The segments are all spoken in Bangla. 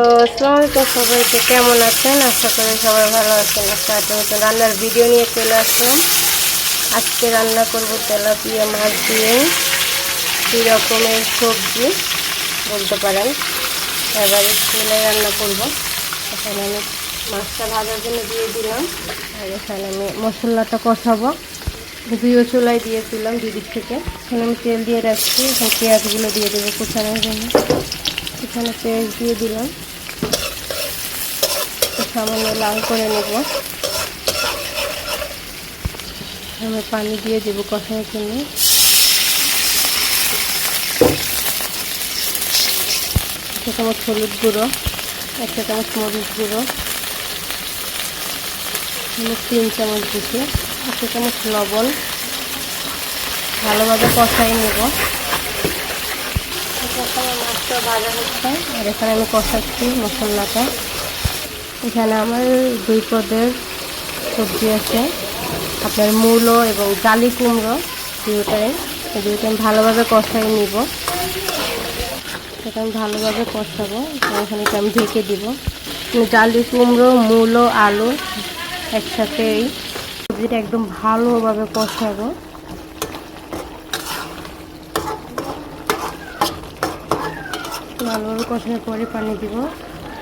তো, আসসালামু আলাইকুম সবাইকে, কেমন আছেন? আশা করি সবাই ভালো আছেন। একটা নতুন রান্নার ভিডিও নিয়ে চলে আসলাম। আজকে রান্না করব তেলাপিয়া মাছ দিয়ে দুই রকমের সবজি, বলতে পারেন। এবার স্কুলে রান্না করব। এখানে আমি মাছটা ভাজার জন্য দিয়ে দিলাম। আর এখানে আমি মশলাটা কষাবো। দুইও চুলায় দিয়েছিলাম দিদির থেকে। এখানে আমি তেল দিয়ে রাখছি। এখন পেঁয়াজগুলো দিয়ে দেবো কুচানোর জন্য। এখানে পেঁয়াজ দিয়ে দিলাম। সামান্য লাল করে নেব। আমি পানি দিয়ে দেবো কষানোর জন্য একটা চামচ হলুদ গুঁড়ো, একটা চামচ মরিচ গুঁড়ো আমি তিন চামচ দিচ্ছি একটা চামচ লবণ। ভালোভাবে কষাই নেব। এখানে মাছটা ভাজা হচ্ছে, আর এখানে আমি কষাচ্ছি মশলাটা। এখানে আমার দুই পদের সবজি আছে। আপনার মূলো এবং জালি কুমড়ো দুটোটাই এই আমি ভালোভাবে কষাই নিব সেটা আমি ভালোভাবে কষাবো। এখানে আমি ঢেকে দিব। জালি কুমড়ো, মূলো, আলু একসাথে এই সবজিটা একদম ভালোভাবে কষাবো। ভালোভাবে কষানোর পরে পানি দিব।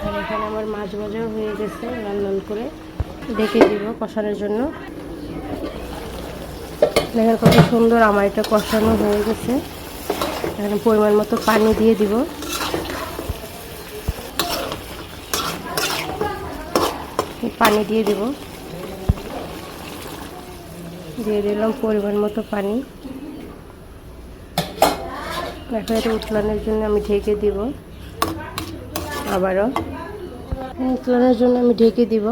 আর এখানে আমার মাছ ভাজাও হয়ে গেছে, লাল লাল করে। ডেকে দিব কষানোর জন্য। দেখেন কত সুন্দর আমার এটা কষানো হয়ে গেছে। এখানে পরিমাণ মতো পানি দিয়ে দিব। পানি দিয়ে দিব। দিয়ে দিলাম পরিমাণ মতো পানি। এখন এটা উতলানোর জন্য আমি ঢেকে দিব। আবারও। উতলানোর জন্য আমি ঢেকে দিব।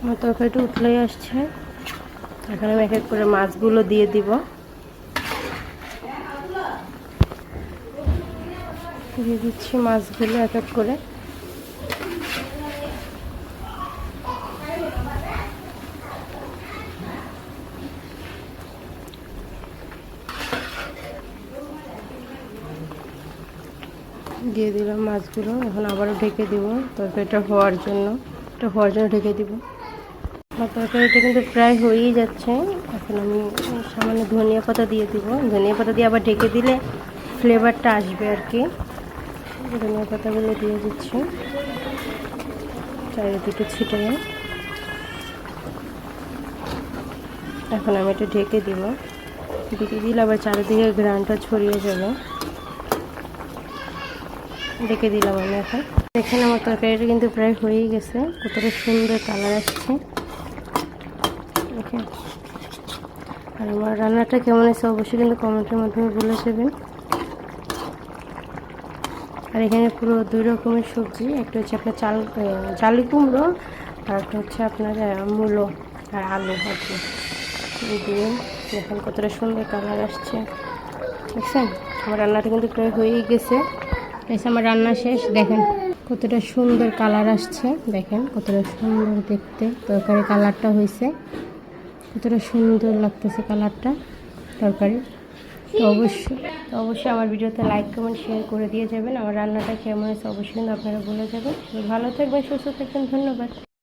আমার তরকারিটা উতলাই আসছে। এখন আমি এক এক করে মাছগুলো দিয়ে দিব। দিয়ে দিচ্ছি মাছগুলো এক এক করে। দিয়ে দিলাম মাছগুলো, এখন আবারও ঢেকে দিব, তরকারিটা হওয়ার জন্য। এটা হওয়ার জন্য ঢেকে দিব। আমার তরকারিটা কিন্তু প্রায় হয়েই যাচ্ছে। এখন আমি সামান্য ধনিয়া পাতা দিয়ে দিব। ধনিয়া পাতা দিয়ে আবার ঢেকে দিলে ফ্লেভারটা আসবে আর কি। ধনিয়া পাতাগুলো দিয়ে দিচ্ছি। চারিদিকে ছিটে। এখন আমি এটা ঢেকে দিব। ঢেকে দিলে আবার চারিদিকে গ্রানটা ছড়িয়ে যাবে। ডেকে দিলাম আমি এখন। এখানে আমার তরকারিটা কিন্তু প্রায় হয়েই গেছে। কতটা সুন্দর কালার আসছে। দেখেন। আর আমার রান্নাটা কেমন আছে অবশ্যই কিন্তু কমেন্টের মাধ্যমে বলে দেবেন আর এখানে পুরো দুই রকমের সবজি, একটা হচ্ছে আপনার চাল জালি কুমড়ো, আর একটা হচ্ছে আপনার মূলো আর আলু কি দিয়ে দেখেন কতটা সুন্দর কালার আসছে। দেখছেন? আমার রান্নাটা কিন্তু প্রায় হয়েই গেছে। এসে আমার রান্না শেষ, দেখেন কতটা সুন্দর কালার আসছে, দেখেন কতটা সুন্দর দেখতে, তরকারি কালারটা হয়েছে, কতটা সুন্দর লাগতেছে কালারটা, তরকারি। তো অবশ্যই তো অবশ্যই আমার ভিডিওতে লাইক কমেন্ট শেয়ার করে দিয়ে যাবেন, আমার রান্নাটা কেমন হয়েছে অবশ্যই আপনারা বলে যাবেন। ভালো থাকবেন, সুস্থ থাকবেন, ধন্যবাদ।